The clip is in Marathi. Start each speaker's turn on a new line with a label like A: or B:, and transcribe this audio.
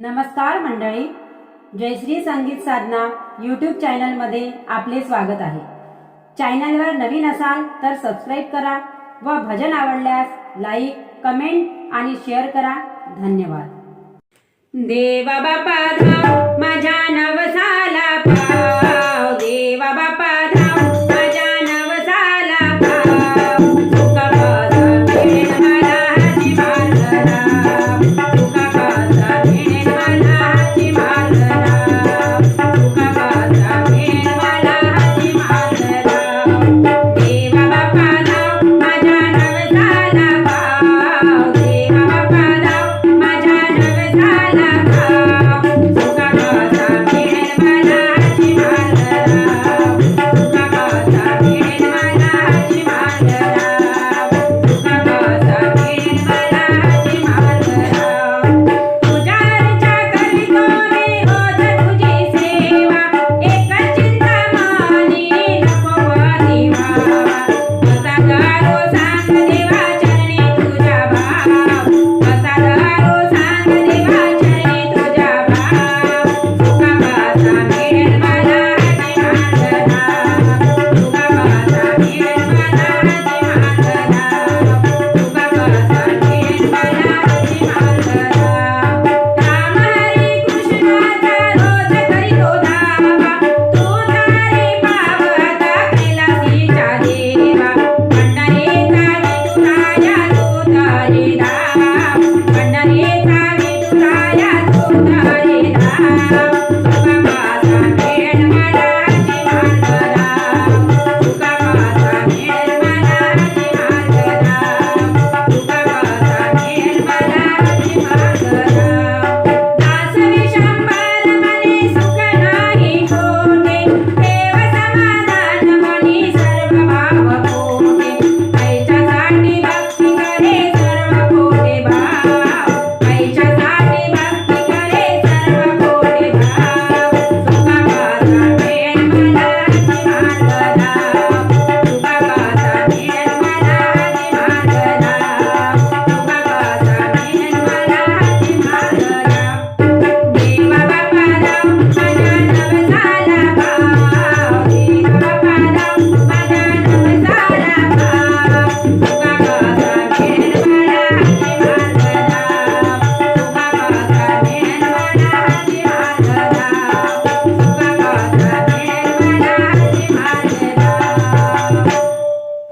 A: नमस्कार मंडळी. जयश्री संगीत साधना यूट्यूब चॅनलमध्ये आपले स्वागत आहे. चॅनलवर नवीन असाल तर सबस्क्राईब करा व भजन आवडल्यास लाईक कमेंट आणि शेअर करा. धन्यवाद. देवा बापा पंढरी तारी तुला या तुला